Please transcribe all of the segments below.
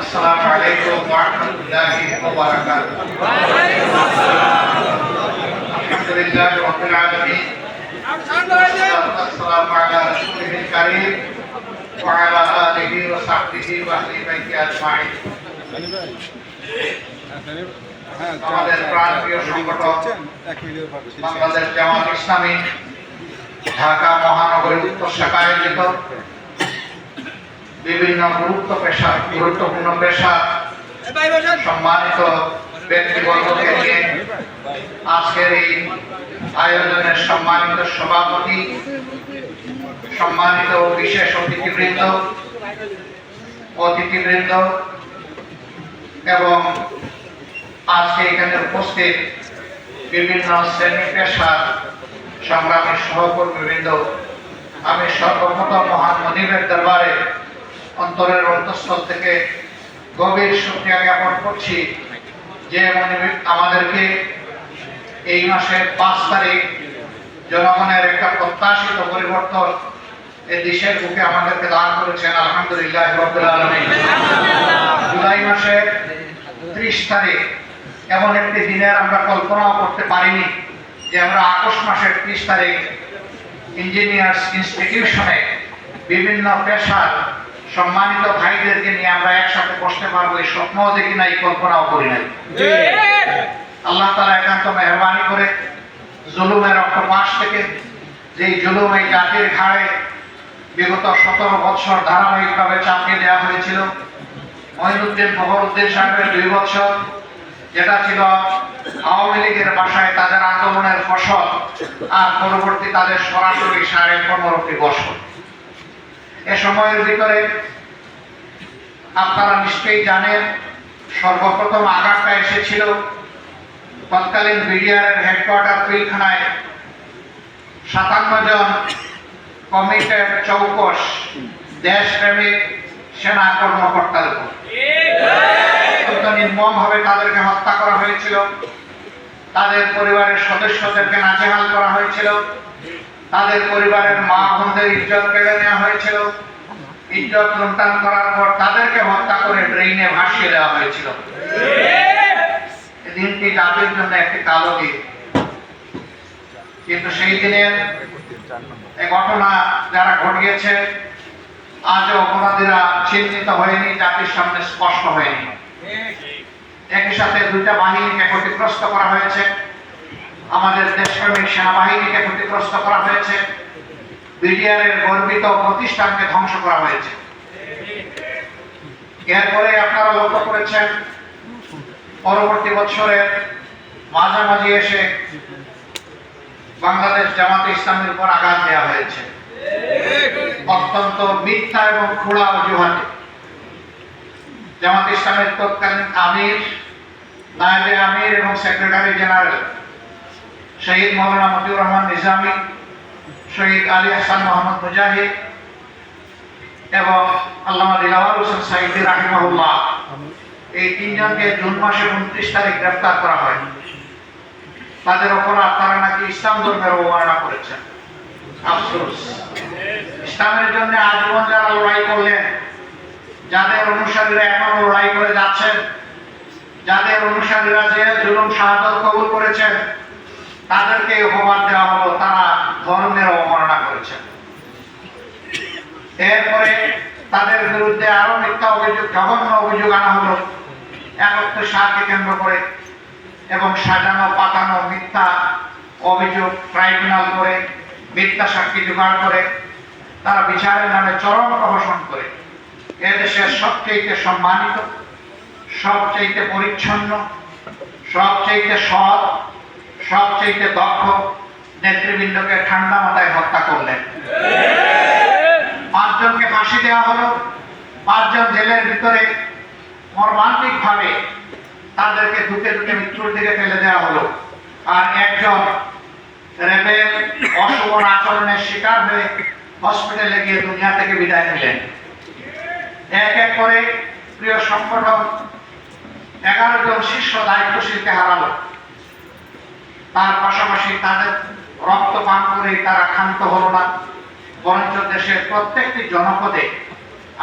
السلام عليكم ورحمة الله وبركاته. الحمد لله رب العالمين. والصلاة والسلام على رسوله الكريم وعلى آله وصحبه وأهل بيته أجمعين. আমাদের প্রাণপ্রিয় সংগঠন বাংলাদেশ জামাত ইসলামী ঢাকা মহানগরী উত্তর শাখা আয়োজিত বিভিন্ন গুরুত্ব পেশা গুরুত্বপূর্ণ পেশা সম্মানিত ব্যক্তিবর্গকে নিয়ে আজকের এই আয়োজনের সম্মানিত সভাপতি, সম্মানিত বিশেষ অতিথিবৃন্দ অতিথিবৃন্দ এবং আজকে এখানে উপস্থিত বিভিন্ন শ্রেণি পেশার সংগ্রামী সহকর্মীবৃন্দ, আমি সর্বপ্রথম মহান মনিবের দরবারে অন্তরের অন্তঃস্থল থেকে গভীর শুক্রিয়া জ্ঞাপন করছি যে মনিব আমাদেরকে এই মাসের পাঁচ তারিখ জনগণের একটা প্রত্যাশিত পরিবর্তন এই দেশের বুকে আমাদেরকে দান করেছেন, আলহামদুলিল্লাহ জুলাই মাসের ত্রিশ তারিখ এমন একটি দিনের আমরা কল্পনাও করতে পারিনি। যে আমরা আগস্ট মাসের ত্রিশ তারিখ ইঞ্জিনিয়ার্স ইনস্টিটিউশনে বিভিন্ন পেশার সম্মানিত ভাইদেরকে নিয়ে আমরা একসাথে বসতে পারব এই স্বপ্নও দেখি নাই কল্পনাও করি নাই। আল্লাহ তালা একান্ত মেহরবানি করে জুলুমের অক্টোপাস থেকে যেই জুলুম এই জাতির ঘাড়ে বিগত সতেরো বৎসর ধারাবাহিকভাবে চাপিয়ে দেওয়া হয়েছিল। মহিনুদ্দিন ফখরুদ্দিন সাহেবের দুই বছর যেটা ছিল আওয়ামী লীগের বাসায় তাদের আন্দোলনের ফসল, আর পরবর্তী তাদের সরাসরি সাড়ে পনেরোটি বছর এ সময়ের ভিতরে আপনারা নিশ্চয়ই জানেন, সর্বপ্রথম আঘাতটা এসেছিল তৎকালীন বিডিআরের হেডকোয়ার্টার পিলখানায় সাতান্ন জন কমিটেড চৌকস, দেশপ্রেমিক সেনা কর্মকর্তার উপর। অত্যন্ত নির্মমভাবে তাদেরকে হত্যা করা হয়েছিল, তাদের পরিবারের সদস্যদেরকে নাজেহাল করা হয়েছিল, তাদের পরিবারের মা বোনদের ইজ্জত কেড়ে নেওয়া হয়েছিল, ইজ্জত লুণ্ঠন করার পর তাদেরকে হত্যা করে ড্রেইনে ভাসিয়ে দেওয়া হয়েছিল। দিনটি জাতির জন্য একটি কালো দিন। কিন্তু সেই দিনের ঘটনা যারা ঘটিয়েছে আজও অপরাধীরা চিহ্নিত হয়নি, জাতির সামনে স্পষ্ট হয়নি। একই সাথে দুইটা বাহিনীকে ক্ষতিগ্রস্ত করা হয়েছে। আমাদের দেশপ্রেমিক সেনাবাহিনীকে ক্ষতিগ্রস্ত করা হয়েছে। গর্বিত প্রতিষ্ঠানকে ধ্বংস করা হয়েছে। এরপরে আপনারা লক্ষ্য করেছেন, পরবর্তী বছরের মাঝামাঝি এসে বাংলাদেশ জামাতে ইসলামের উপর আঘাত দেওয়া হয়েছে। অত্যন্ত মিথ্যা এবং খোড়া অজুহাতে। জামাত ইসলামের তৎকালীন আমির, নায়েবে আমির এবং সেক্রেটারি জেনারেল শহীদ মৌলানা মতিউর রহমান নিজামী, শহীদ আলী হাসান মোহাম্মদ মুজাহিদ এবং আল্লামা দিলাওয়ার হোসেন সাইদি রাহিমাহুল্লাহ। এই তিনজনকে জুন মাসের উনত্রিশ তারিখ গ্রেফতার করা হয়। তাদের অপরাধ তারা নাকি ইসলাম ধর্মের অবমাননা করেছেন। আফসোস। ইসলামের জন্য আজীবন যারা লড়াই করলেন, যাদের অনুসারীরা এখনও লড়াই করে যাচ্ছেন, যাদের অনুসারীরা যে জুলুম শাহাদত কবুল করেছেন, তাদেরকে অপমান দেওয়া হলো, তারা ধর্মের অবমাননা করেছেন। এরপরে তাদের বিরুদ্ধে আরও মিথ্যা অভিযোগ, জঘন্য অভিযোগ আনা হলো, একত্র সারকে কেন্দ্র করে এবং সাজানো পাতানো মিথ্যা অভিযোগ ট্রাইব্যুনাল করে মিথ্যা সাক্ষী জোগাড় করে, তারা বিচারের নামে চরম প্রহসন করে। এদেশের সবচেয়ে সম্মানিত সবচেয়ে পরিচ্ছন্ন সবচেয়ে সৎ সবচেয়ে দক্ষ নেতৃবৃন্দকে ঠান্ডা মাথায় হত্যা করলেন। পাঁচজনকে ফাঁসি দেওয়া হলো। পাঁচজন জেলের ভিতরে মর্মান্তিক ভাবে তাদেরকে দুকে দুকে মৃত্যুর দিকে ফেলে দেওয়া হলো। আর একজন রেবের অশোভন আচরণের শিকার হয়ে হসপিটালে গিয়ে দুনিয়া থেকে বিদায় নিলেন। এক এক করে প্রিয় সংগঠন এগারো জন শীর্ষ দায়িত্বশীলকে তার পাশাপাশি তাদের রক্ত পান করে তারা ক্ষান্ত না। বরঞ্চ দেশের প্রত্যেকটি জনপদে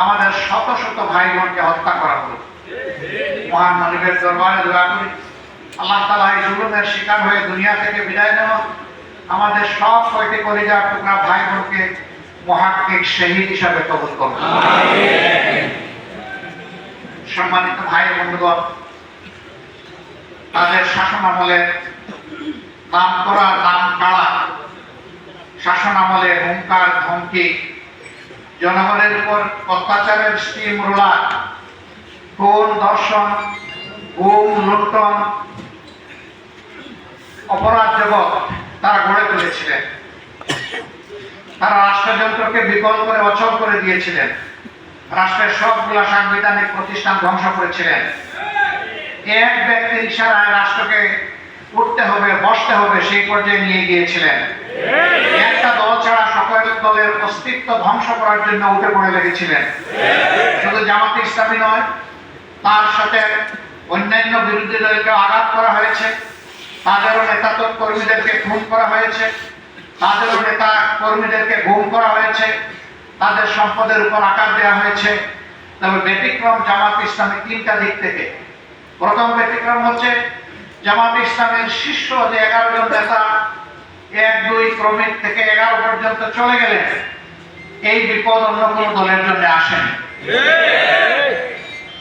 আমাদের শত শত ভাই বোনকে হত্যা করা হলো। মহান মালিকের দরবারে করি। আল্লাহ তালা এই জুলুমের শিকার হয়ে দুনিয়া থেকে বিদায় নেওয়া আমাদের সব কয়টি কলিজার টুকরা ভাই বোনকে মহাক্কিক শহীদ হিসাবে কবুল করুন। সম্মানিত ভাই বন্ধুগণ, তাদের শাসন আমলে নাম করা, নাম কাড়া শাসন আমলে হুঙ্কার, ধমকি, জনগণের উপর অত্যাচারের স্টিম রোলার, খুন, ধর্ষণ, গুম, লুণ্ঠন, অপরাধ জগৎ তারা গড়ে তুলেছিলেন। তারা রাষ্ট্রযন্ত্রকে বিকল করে অচল করে দিয়েছিলেন। রাষ্ট্রের সবগুলা সাংবিধানিক প্রতিষ্ঠান ধ্বংস করেছিলেন। এক ব্যক্তির ইশারায় রাষ্ট্রকে উঠতে হবে, বসতে হবে, সেই পর্যায়ে নিয়ে গিয়েছিলেন। একটা দল ছাড়া সকল দলের অস্তিত্ব ধ্বংস করার জন্য উঠে পড়ে লেগেছিলেন। শুধু জামাতে ইসলামী নয়, তার সাথে অন্যান্য বিরোধী দলকে আঘাত করা হয়েছে। তাদেরও নেতা তো কর্মীদেরকে খুন করা হয়েছে তাদেরও নেতা কর্মীদেরকে গুম করা হয়েছে তাদের সম্পদের উপর আকার দেওয়া হয়েছে। তবে ব্যতিক্রম জামাত ইসলামী তিনটা দিক থেকে। প্রথম ব্যতিক্রম হচ্ছে জামাত ইসলামের শীর্ষ যে এগারো জন নেতা এক দুই ক্রমিক থেকে এগারো পর্যন্ত চলে গেলেন এই বিপদ অন্য কোনো দলের জন্য আসেনি।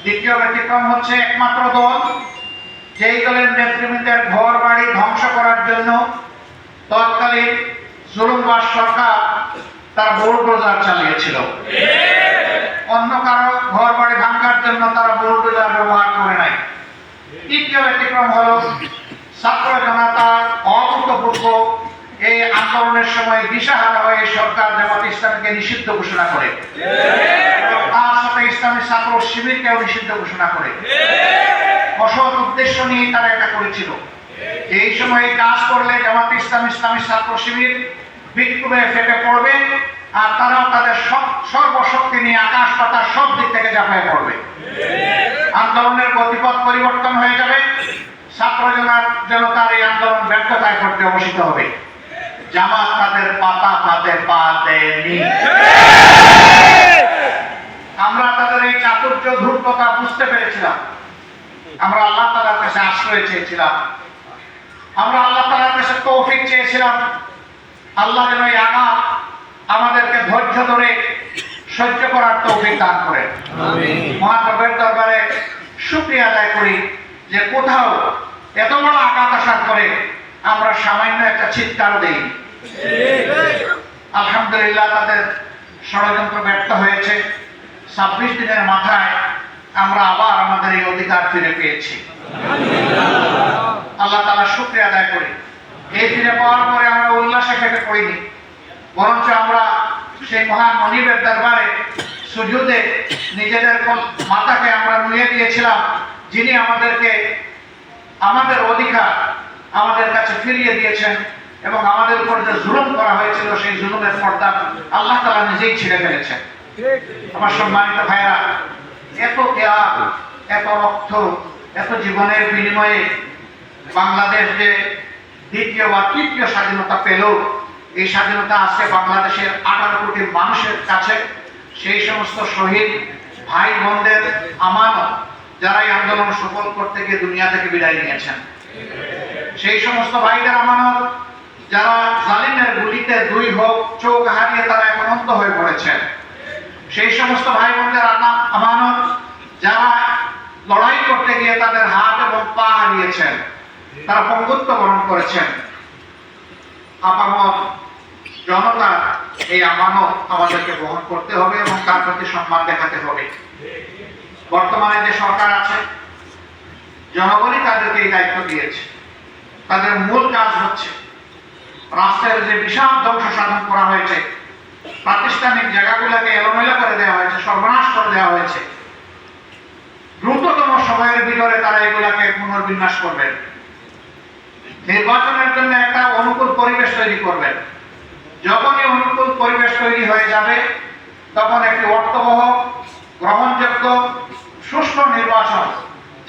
দ্বিতীয় ব্যতিক্রম হচ্ছে একমাত্র দল যেই দলের নেতৃবৃন্দের ঘর বাড়ি ধ্বংস করার জন্য তৎকালীন জুলুমবাস সরকার তার বুলডোজার চালিয়েছিল। অন্য কারও ঘর বাড়ি ভাঙার জন্য তারা বুলডোজার ব্যবহার করে নাই। তৃতীয় ব্যতিক্রম হল ছাত্র জনতার অভূতপূর্ব এই আন্দোলনের সময় দিশাহারা হয়ে সরকার জামাত ইসলামকে নিষিদ্ধ ঘোষণা করে। তার ইসলামী ছাত্র শিবিরকেও নিষিদ্ধ ঘোষণা করে। অসৎ উদ্দেশ্য নিয়ে তারা এটা করেছিল। এই সময় কাজ করলে জামাত ইসলাম ইসলামী ছাত্র শিবির বিক্ষোভে ফেটে পড়বে আর তারাও তাদের সর্বশক্তি নিয়ে আকাশ পাতার সব দিক থেকে ঝাঁপায় পড়বে। আন্দোলনের গতিপথ পরিবর্তন হয়ে যাবে। ছাত্র জনতার এই আন্দোলন ব্যর্থতায় পর্যবসিত হবে। জামাত তাদের পাতা পাতে পা দেয়নি। আমরা তাদের এই চাতুর্য ধূর্ততা বুঝতে পেরেছিলাম। আমরা আল্লাহ তালার কাছে আশ্রয় চেয়েছিলাম। আমরা আল্লাহ তালার কাছে তৌফিক চেয়েছিলাম। আল্লাহ যেন এই আঘাত আমাদেরকে ধৈর্য ধরে সহ্য করার তৌফিক দান করেন। মহানবের দরবারে শুক্রিয়া আদায় করি যে কোথাও এত বড় আঘাত আসার পরে আমরা সামান্য একটা চিৎকার দিই। আলহামদুলিল্লাহ তাদের ষড়যন্ত্র ব্যর্থ হয়েছে। ছাব্বিশ দিনের মাথায় আমরা আবার আমাদের এই অধিকার ফিরে পেয়েছি। আল্লাহ তালা শুক্রিয়া আদায় করি। এই ফিরে পাওয়ার পরে আমরা উল্লাসে ফেটে পড়িনি। বরঞ্চ আমরা সেই মহান মনিবের দরবারে সুজুদে নিজেদের মাথাকে আমরা নুয়ে দিয়েছিলাম, যিনি আমাদেরকে আমাদের অধিকার আমাদের কাছে ফিরিয়ে দিয়েছেন এবং আমাদের উপর যে জুলুম করা হয়েছিল, সেই জুলুমের পর্দা আল্লাহ তালা নিজেই ছিঁড়ে ফেলেছেন। আমার সম্মানিত ভাইরা এত ত্যাগ, এত রক্ত, এত জীবনের বিনিময়ে বাংলাদেশ যে দ্বিতীয় বা তৃতীয় স্বাধীনতা পেল, এই স্বাধীনতা আজকে বাংলাদেশের আঠারো কোটি মানুষের কাছে, সেই সমস্ত শহীদ ভাই বোনদের আমানত যারা এই আন্দোলন সফল করতে গিয়ে দুনিয়া থেকে বিদায় নিয়েছেন। সেই সমস্ত ভাইদের আমানত, যারা জালিমের গুলিতে দুই হোক চোখ হারিয়ে তারা এখন অন্ধ হয়ে পড়েছেন। সেই সমস্ত ভাই বোনদের আমানত, যারা লড়াই করতে গিয়ে তাদের হাত এবং পা হারিয়েছেন, তারা পঙ্গুত্ব বরণ করেছেন। আপামত জনতা এই আমানত আমাদেরকে বহন করতে হবে এবং তার প্রতি সম্মান দেখাতে হবে। বর্তমানে যে সরকার আছে, জনগণই তাদেরকে এই দায়িত্ব দিয়েছে। তাদের মূল কাজ হচ্ছে রাষ্ট্রের যে বিশাল ধ্বংস সাধন করা হয়েছে, প্রাতিষ্ঠানিক জায়গাগুলোকে এলোমেলো করে দেওয়া হয়েছে, সর্বনাশ করে দেওয়া হয়েছে। দ্রুততম সময়ের ভিতরে তারা এগুলাকে পুনর্বিন্যাস করবেন নির্বাচনের জন্য একটা অনুকূল পরিবেশ তৈরি করবেন যখনই অনুকূল পরিবেশ তৈরি হয়ে যাবে, তখন একটি অর্থবহ, গ্রহণযোগ্য, সুষ্ঠু নির্বাচন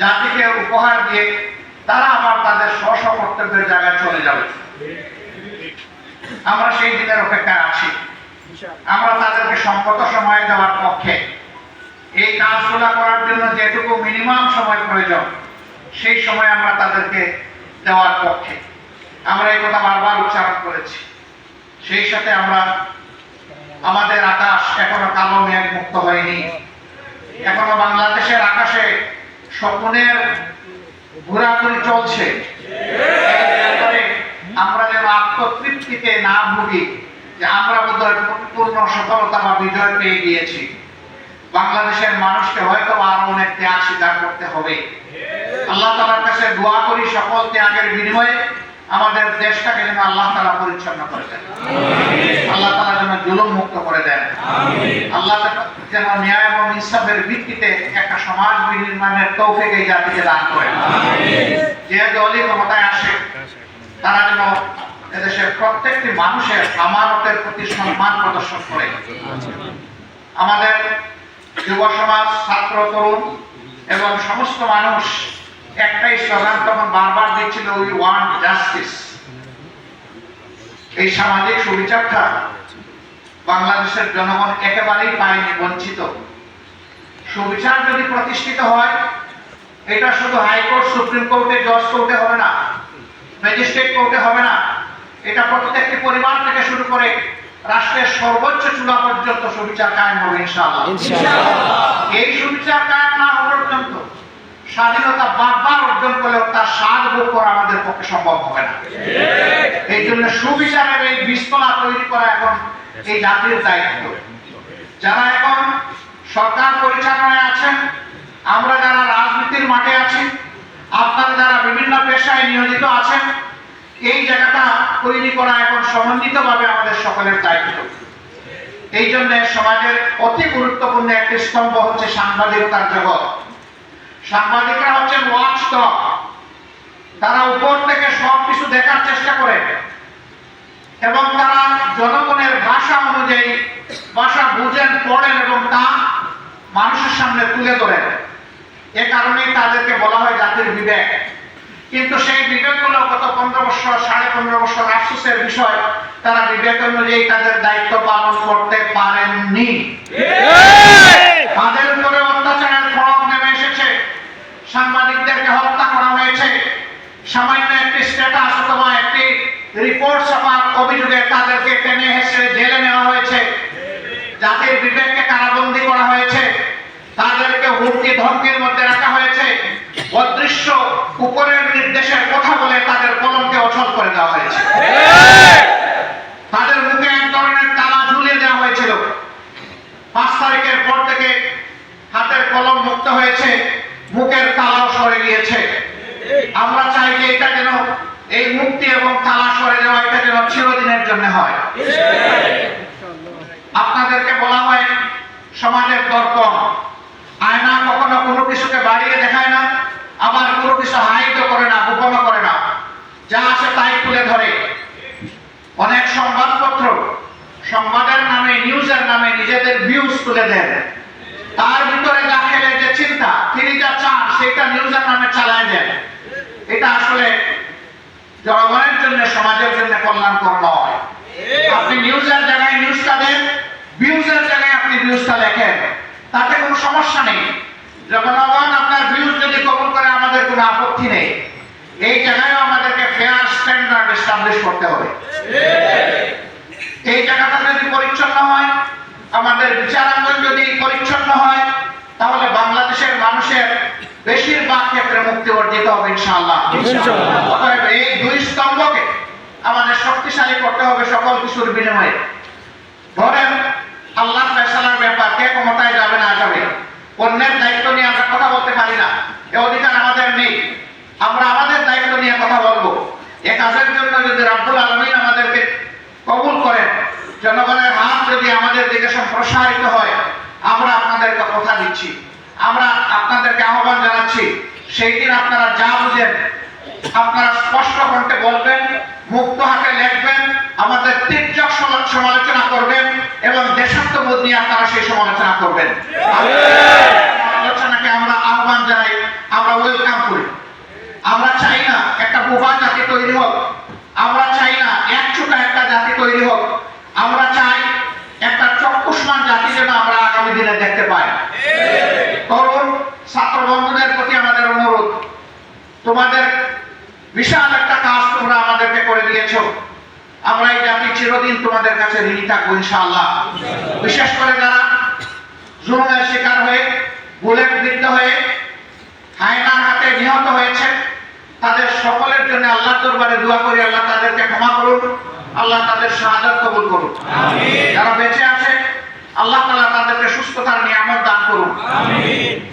জাতিকে উপহার দিয়ে তারা আবার তাদের স্ব কর্তব্যের জায়গায় চলে যাবে। আমরা সেই দিনের অপেক্ষায় আছি। আমরা তাদেরকে সম্মত সময় দেওয়ার পক্ষে এই কাজগুলো করার জন্য যেটুকু মিনিমাম সময় প্রয়োজন, সেই সময় আমরা তাদেরকে দেওয়ার পক্ষে। আমরা এই কথা বারবার উচ্চারণ করেছি। সেই সাথে আমরা আমাদের আকাশ এখনও কালো মেঘ মুক্ত হয়নি। এখনও বাংলাদেশের আকাশে স্বপ্নের ঘোরাঘুরি চলছে। আমরা যেন আত্মতৃপ্তিতে না ভুগি, যে আমরা বোধহয় পূর্ণ সফলতা বা বিজয় পেয়ে গিয়েছি। বাংলাদেশের মানুষকে হয়তো আরও অনেক ত্যাগ স্বীকার করতে হবে। আল্লাহ তালার কাছে দোয়া করি সকল ত্যাগের বিনিময়ে আমাদের দেশটাকে যেন আল্লাহ তালা পরিচ্ছন্ন করে দেন। আল্লাহ তালা যেন জুলুম মুক্ত করে দেন। আল্লাহ যেন ন্যায় এবং ইনসাফের ভিত্তিতে একটা সমাজ বিনির্মাণের তৌফিক এই জাতিকে দান করেন। যে দলই ক্ষমতায় আসে তারা যেন এদেশের প্রত্যেকটি মানুষের আমানতের প্রতি সম্মান প্রদর্শন করে। আমাদের যুব সমাজ ছাত্র তরুণ এবং সমস্ত মানুষ একটাই স্লোগান তখন বারবার দিচ্ছিল উই ওয়ান্ট জাস্টিস এই সামাজিক সুবিচারটা বাংলাদেশের জনগণ একেবারেই পায়নি বঞ্চিত। সুবিচার যদি প্রতিষ্ঠিত হয় এটা শুধু হাইকোর্ট সুপ্রিম কোর্টে জজ কোর্টে হবে না ম্যাজিস্ট্রেট কোর্টে হবে না। এটা প্রত্যেকটি পরিবার থেকে শুরু করে রাষ্ট্রের সর্বোচ্চ চূড়া পর্যন্ত সুবিচার কায়েম হবে ইনশাআল্লাহ। এই সুবিচার কায়েম না হওয়া পর্যন্ত স্বাধীনতা বারবার অর্জন করলেও তার স্বাদ ভোগ করা আমাদের পক্ষে সম্ভব হবে না। এই জন্য সুবিচারের এই বীজতলা তৈরি করা এখন এই জাতির দায়িত্ব। যারা এখন সরকার পরিচালনায় আছেন আমরা যারা রাজনীতির মাঠে আছি আপনারা যারা বিভিন্ন পেশায় নিয়োজিত আছেন এই জায়গাটা তৈরি করা এখন সমন্বিতভাবে আমাদের সকলের দায়িত্ব। এই জন্য সমাজের অতি গুরুত্বপূর্ণ একটি স্তম্ভ হচ্ছে সাংবাদিকতার জগৎ। সাংবাদিকরা হচ্ছেন ওয়াচ তারা উপর থেকে সব কিছু দেখার চেষ্টা করে। এবং তারা জনগণের ভাষা অনুযায়ী ভাষা বুঝেন পড়েন এবং তা মানুষের সামনে তুলে ধরেন। এ কারণেই তাদেরকে বলা হয় জাতির বিবেক। কিন্তু সেই বিবেকগুলো গত পনেরো বছর সাড়ে পনেরো বছর আফসোসের বিষয় তারা বিবেক অনুযায়ী তাদের দায়িত্ব পালন করতে পারেননি। তাদের উপরে অত্যাচারের খড়ক নেমে এসেছে সাংবাদিকদেরকে হত্যা করা হয়েছে সামান্য একটি স্ট্যাটাস অথবা একটি রিপোর্ট ছাপার অভিযোগে তাদেরকে টেনে হেসড়ে জেলে নেওয়া হয়েছে। জাতির বিবেককে কারাবন্দী করা হয়েছে। তাদেরকে হুমকি ধমকির মধ্যে রাখা হয়েছে। অদৃশ্য উপরের নির্দেশের কথা বলে তাদের কলমকে অচল করে দেওয়া হয়েছে। তাদের মুখে এক ধরনের তালা ঝুলিয়ে দেওয়া হয়েছিল। পাঁচ তারিখের পর থেকে হাতের কলম মুক্ত হয়েছে। মুখের তালাও সরে গিয়েছে। আমরা চাই যে এটা যেন এই মুক্তি এবং তালা সরে যাওয়া এটা যেন চিরদিনের জন্য হয়। আপনাদেরকে বলা হয় সমাজের দর্পণ। আয়না কখনো কোনো কিছুকে বাড়িয়ে দেখায় না, আবার কোনো কিছু হাইট করে না গোপন করে না। যা আছে তাই তুলে ধরে। অনেক সংবাদপত্র সংবাদের নামে, নিউজের নামে নিজেদের ভিউজ তুলে দেন। তার ভিতরে যা খেলে যে চিন্তা, তিনি যা চান সেটা নিউজের নামে চালায় দেন। এটা আসলে জনগণের জন্য সমাজের জন্য কল্যাণকর নয়। আপনি নিউজের জায়গায় নিউজটা দেন ভিউজের জায়গায় আপনি ভিউজটা লেখেন। তাতে কোনো সমস্যা নেই। জনগণ আপনার ভিউজ যদি কবুল করে আমাদের কোনো আপত্তি নেই। এই জায়গায় আমাদেরকে ফেয়ার স্ট্যান্ডার্ড এস্টাবলিশ করতে হবে। এই জায়গাটা যদি পরিচ্ছন্ন হয় আমাদের বিচারাঙ্গন যদি পরিচ্ছন্ন হয় তাহলে বাংলাদেশের মানুষের বেশিরভাগ ক্ষেত্রে মুক্তি অর্জিত হবে ইনশাআল্লাহ। অতএব এই দুই স্তম্ভকে আমাদের শক্তিশালী করতে হবে সকল কিছুর বিনিময়ে। ধরেন আল্লাহ ফেসালার ব্যাপার কে ক্ষমতায় যাবে না যাবে? অন্যের দায়িত্ব নিয়ে আমরা কথা বলতে পারি না। এ অধিকার আমাদের নেই। আমরা আমাদের দায়িত্ব নিয়ে কথা বলব। এ কাজের জন্য যদি রাব্বুল আলমিন আমাদেরকে কবুল করেন জনগণের হাত যদি আমাদের দিকে সম্প্রসারিত হয় আমরা আপনাদেরকে কথা দিচ্ছি। আমরা আপনাদেরকে আহ্বান জানাচ্ছি, সেই দিন আপনারা যা বুঝেন, আপনারা স্পষ্ট করতে বলবেন, মুক্ত হাতে লেখবেন, আমাদের তীর্যক সমালোচনা করবেন এবং দেশাত্মবোধ নিয়ে আপনারা সেই সমালোচনা করবেন। আলোচনাকে আমরা আহ্বান জানাই, আমরা ওয়েলকাম করি। আমরা চাই না একটা বোবা জাতি তৈরি হোক, আমরা চাই না এক ছোটা একটা জাতি তৈরি হোক, আমরা চাই একটা চক্ষুষ্মান জাতি যেন আমরা আগামী দিনে দেখতে পাই। তোমাদের বিশাল একটা কাজ তোমরা আমাদেরকে করে দিয়েছ। আমরা এই জাতি চিরদিন তোমাদের কাছে ঋণী থাকব ইনশাআল্লাহ। বিশেষ করে যারা জুলুমের শিকার হয়ে বুলেট বিদ্ধ হয়ে হায়নার হাতে নিহত হয়েছে তাদের সকলের জন্য আল্লাহ দরবারে দোয়া করি আল্লাহ তাদেরকে ক্ষমা করুন আল্লাহ তাদের শাহাদাত কবুল করুন। যারা বেঁচে আছে আল্লাহ তাআলা তাদেরকে সুস্থতার নিয়ামত দান করুন।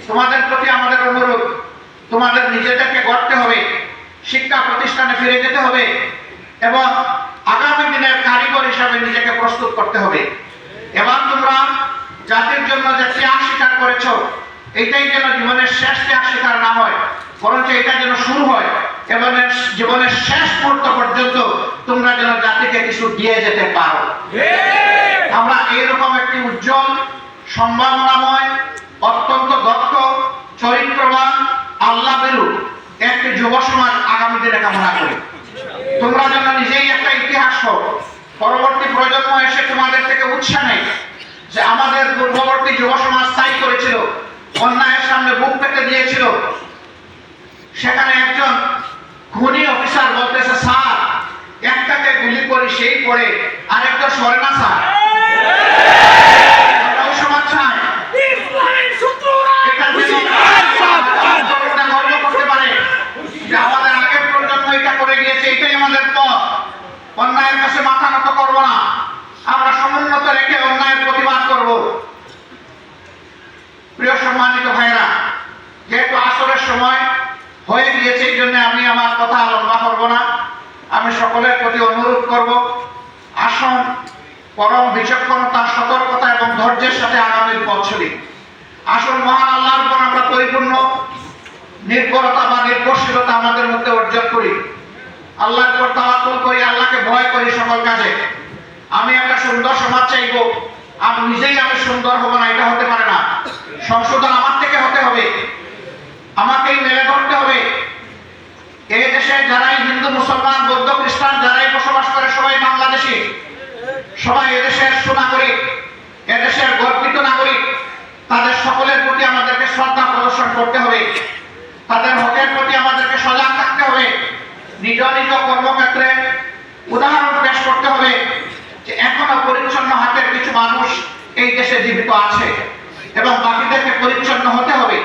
তোমাদের প্রতি আমাদের অনুরোধ তোমাদের নিজেদেরকে গড়তে হবে শিক্ষা প্রতিষ্ঠানে ফিরে যেতে হবে এবং আগামী দিনের কারিগর হিসাবে নিজেকে প্রস্তুত করতে হবে। এবং তোমরা জাতির জন্য যে ত্যাগ স্বীকার করেছ এটাই যেন জীবনের শেষ ত্যাগ স্বীকার না হয় বরঞ্চ এটা যেন শুরু হয় এবং জীবনের শেষ মুহূর্ত পর্যন্ত তোমরা যেন জাতিকে কিছু দিয়ে যেতে পারো। আমরা এইরকম একটি উজ্জ্বল সম্ভাবনাময় অত্যন্ত দক্ষ চরিত্রবান আল্লাহ বেরু একটি যুব সমাজ আগামী দিনে কামনা করি। তোমরা যেন নিজেই একটা ইতিহাস হও, পরবর্তী প্রজন্ম এসে তোমাদের থেকে উৎসাহ নেই যে আমাদের পূর্ববর্তী যুব সমাজ তাই করেছিল, অন্যায়ের সামনে বুক পেতে দিয়েছিল। সেখানে একজন খুনি অফিসার বলতেছে, স্যার, একটাকে গুলি করি, সেই পড়ে আরেকটা সরে না, স্যার আমরা ওই সমাজ চাই এটা যেন তরুণরা গর্ব করতে পারে যে আমাদের আগের প্রজন্ম এটা করে গিয়েছে এটাই আমাদের পথ অন্যায়ের কাছে মাথা নত করব না। আমরা সমুন্নত রেখে অন্যায়ের প্রতিবাদ করব। প্রিয় সম্মানিত ভাইরা যেহেতু আসরের সময় হয়ে গিয়েছে, এই জন্য আমি আমার কথা লম্বা করব না। আমি সকলের প্রতি অনুরোধ করব, আসন পরম বিচক্ষণতা, সতর্কতা এবং ধৈর্যের সাথে আগামীর পথ চলি। আসল মহান আল্লাহর উপর আমরা পরিপূর্ণ নির্ভরতা বা নির্ভরশীলতা আমাদের মধ্যে অর্জন করি। আল্লাহর উপর তাওয়াক্কুল করি, আল্লাহকে ভয় করি সকল কাজে। আমি একটা সুন্দর সমাজ চাইব আমি নিজেই আমি সুন্দর হব না, এটা হতে পারে না। সংশোধন আমার থেকে হতে হবে। আমাকেই মেলে ধরতে হবে। এই দেশে যারাই হিন্দু, মুসলমান, বৌদ্ধ, খ্রিস্টান, যারাই বসবাস করে, সবাই বাংলাদেশি। সবাই এদেশের সুনাগরিক, এদেশের গর্বিত নাগরিক। তাদের সকলের প্রতি আমাদেরকে শ্রদ্ধা প্রদর্শন করতে হবে। তাদের হকের প্রতি আমাদেরকে উদাহরণ পেশ করতে হবে যে এখনও পরিচ্ছন্ন হাতের কিছু মানুষ এই দেশে জীবিত আছে এবং বাকিদেরকে পরিচ্ছন্ন হতে হবে।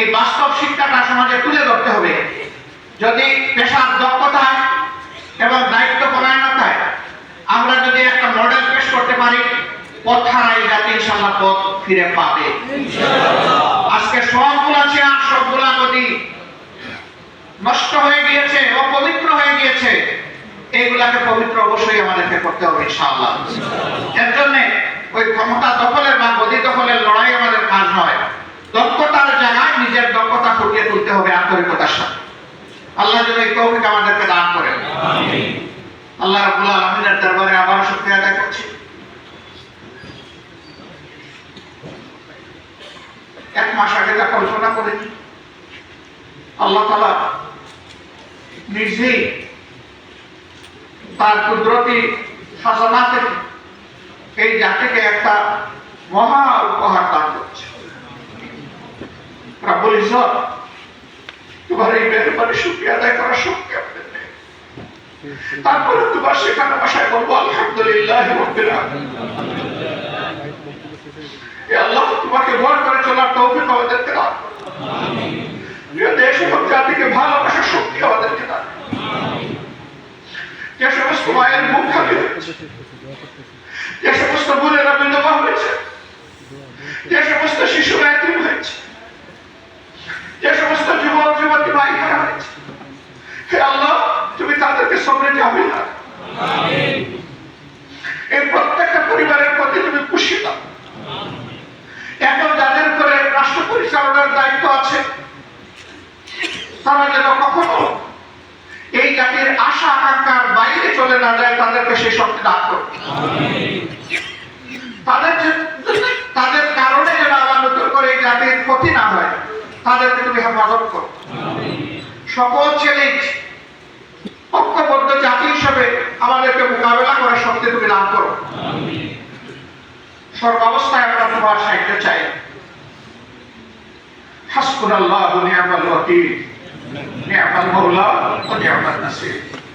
এই বাস্তব শিক্ষাটা সমাজে তুলে ধরতে হবে। যদি পেশার দক্ষতায় এবং দায়িত্ব পরায়ণতায় আমরা যদি একটা মডেল পেশ করতে পারি পথ হারাই জাতি ইনশাল্লাহ পথ ফিরে পাবে। আজকে সবগুলা চেয়ার, সবগুলা নদী নষ্ট হয়ে গিয়েছে, অপবিত্র হয়ে গিয়েছে। এইগুলাকে পবিত্র অবশ্যই আমাদেরকে করতে হবে ইনশাআল্লাহ। এর জন্য ওই ক্ষমতা দখলের বা গদি দখলের লড়াই আমাদের কাজ নয় দক্ষতার জায়গায় নিজের দক্ষতা ফুটিয়ে তুলতে হবে আন্তরিকতার সাথে। আল্লাহ যেন এই তৌফিক আমাদেরকে দান করেন। আল্লাহ রাব্বুল আলামিনের দরবারে আবার শুকরিয়া আদায় করছি। এক মাস আগে যা কল্পনা করেছি আল্লাহ তাআলা নিজেই তার কুদরতি শাসনাতে এই জাতিকে একটা মহা উপহার দান করছে। তোমার এই আদায় করার তারপরে তোমার সেখানে বাসায় বলব, আলহামদুলিল্লাহ আল্লাহ তোমাকে ভয় করে চলার তৌফিক আমাদেরকে দান দেশ এবং জাতিকে ভালোবাসার শক্তি আমাদেরকে দান মায়ের মুখ হয়েছে যে সমস্ত হয়েছে। যে সমস্ত হয়েছে। যে সমস্ত যুবক, যুবতী হয়েছে। হে আল্লাহ, তুমি তাদেরকে সবরে যাবে না। এই প্রত্যেকটা পরিবারের প্রতি তুমি খুশি দাও। এখন যাদের উপরে রাষ্ট্র পরিচালনার দায়িত্ব আছে, তারা যেন কখনো আশা আকাঙ্ক্ষার বাইরে চলে না যায়, তাদেরকে সেই শক্তি দান করো তাদের তাদের কারণে যেন আবার নতুন করে এই জাতির ক্ষতি না হয়, তাদেরকে তুমি হেফাজত করো। সকল চ্যালেঞ্জ ঐক্যবদ্ধ জাতি হিসেবে আমাদেরকে মোকাবেলা করার শক্তি তুমি দান করো। সর্বাবস্থায় আমরা তোমার সাহায্য চাই। হাসবুনাল্লাহু নি'মাল ওয়াকিল। নিয়ামাল মৌলা ও নিয়ামাল নাসির।